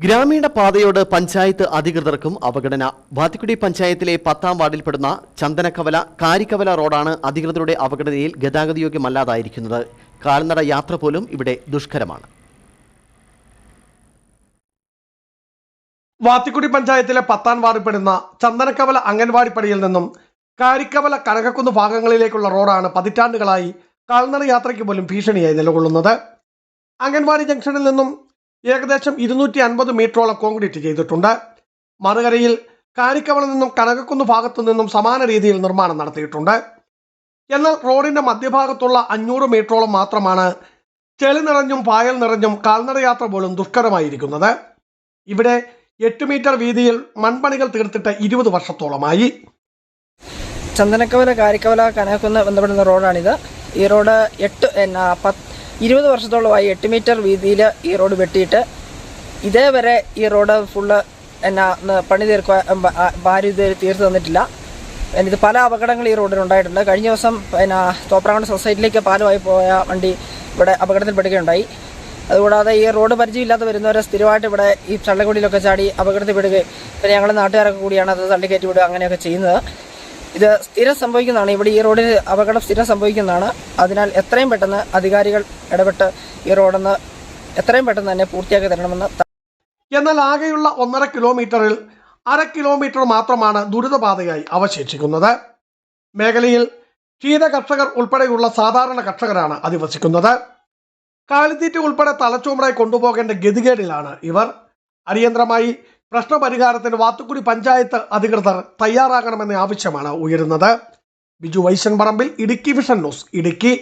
ഗ്രാമീണ പാതയോട് പഞ്ചായത്ത് അധികൃതർക്കും അവഗണന. വാത്തിക്കുടി പഞ്ചായത്തിലെ പത്താം വാർഡിൽപ്പെടുന്ന ചന്ദനക്കവല കാരിക്കവല റോഡാണ് അധികൃതരുടെ അവഗണനയിൽ ഗതാഗതയോഗ്യമല്ലാതായിരിക്കുന്നത്. കാൽനട യാത്ര പോലും ഇവിടെ ദുഷ്കരമാണ്. വാത്തിക്കുടി പഞ്ചായത്തിലെ പത്താം വാർഡിൽപ്പെടുന്ന ചന്ദനക്കവല അംഗൻവാടി പടിയിൽ നിന്നും കാരിക്കവല കനകക്കുന്ന് ഭാഗങ്ങളിലേക്കുള്ള റോഡാണ് പതിറ്റാണ്ടുകളായി കാൽനട യാത്രയ്ക്ക് പോലും ഭീഷണിയായി നിലകൊള്ളുന്നത്. അംഗൻവാടി ജംഗ്ഷനിൽ നിന്നും ഏകദേശം ഇരുന്നൂറ്റി അൻപത് മീറ്ററോളം കോൺക്രീറ്റ് ചെയ്തിട്ടുണ്ട്. മറുകരയിൽ കാരിക്കവല നിന്നും കനകക്കുന്ന് ഭാഗത്തു നിന്നും സമാന രീതിയിൽ നിർമ്മാണം നടത്തിയിട്ടുണ്ട്. എന്നാൽ റോഡിന്റെ മധ്യഭാഗത്തുള്ള അഞ്ഞൂറ് മീറ്ററോളം മാത്രമാണ് ചെളി നിറഞ്ഞും പായൽ നിറഞ്ഞും കാൽനടയാത്ര പോലും ദുഷ്കരമായിരിക്കുന്നത്. ഇവിടെ എട്ട് മീറ്റർ വീതിയിൽ മൺപണികൾ തീർത്തിട്ട് ഇരുപത് വർഷത്തോളമായി. ചന്ദനക്കവല കാരിക്കവല കനകക്കുന്ന് ബന്ധപ്പെടുന്ന റോഡാണിത്. ഈ റോഡ് എട്ട് പത്ത് ഇരുപത് വർഷത്തോളമായി എട്ട് മീറ്റർ വീതിയിൽ ഈ റോഡ് വെട്ടിയിട്ട് ഇതേവരെ ഈ റോഡ് ഫുള്ള് എന്നാ പണി തീർക്കുക ഭാര്യ ഇത് തീർത്ത് തന്നിട്ടില്ല. എനിക്ക് പല അപകടങ്ങൾ ഈ റോഡിൽ ഉണ്ടായിട്ടുണ്ട്. കഴിഞ്ഞ ദിവസം പിന്നെ തോപ്രാങ്കുണ്ട് സൊസൈറ്റിയിലേക്ക് പാലമായി പോയ വണ്ടി ഇവിടെ അപകടത്തിൽപ്പെടുകയുണ്ടായി അതുകൂടാതെ ഈ റോഡ് പരിചയമില്ലാതെ വരുന്നവരെ സ്ഥിരമായിട്ട് ഇവിടെ ഈ ചള്ളക്കുടിയിലൊക്കെ ചാടി അപകടത്തിൽപ്പെടുകയും പിന്നെ ഞങ്ങളുടെ നാട്ടുകാരൊക്കെ കൂടിയാണ് അത് തള്ളിക്കയറ്റി വിടുക അങ്ങനെയൊക്കെ ചെയ്യുന്നത്. ഇത് സ്ഥിരം സംഭവിക്കുന്നതാണ്. ഇവിടെ ഈ റോഡിൽ അപകടം സ്ഥിരം സംഭവിക്കുന്നതാണ്. അതിനാൽ എത്രയും പെട്ടെന്ന് അധികാരികൾ ഇടപെട്ട് ഈ റോഡൊന്ന് എത്രയും പെട്ടെന്ന് തന്നെ പൂർത്തിയാക്കി തരണമെന്ന് എന്നാൽ ആകെയുള്ള ഒന്നര കിലോമീറ്ററിൽ അര കിലോമീറ്റർ മാത്രമാണ് ദുരിതപാതയായി അവശേഷിക്കുന്നത്. മേഖലയിൽ ക്ഷീത കർഷകർ ഉൾപ്പെടെയുള്ള സാധാരണ കർഷകരാണ് അധിവസിക്കുന്നത്. കാലിത്തീറ്റ ഉൾപ്പെടെ തലച്ചോമറായി കൊണ്ടുപോകേണ്ട ഗതികേടിലാണ് ഇവർ. അടിയന്തരമായി പ്രശ്നപരിഹാരത്തിന് വാത്തുക്കുടി പഞ്ചായത്ത് അധികൃതർ തയ്യാറാകണമെന്ന ആവശ്യമാണ് ഉയരുന്നത്. Biju Vaishan Parambil Idukki vision news Idukki.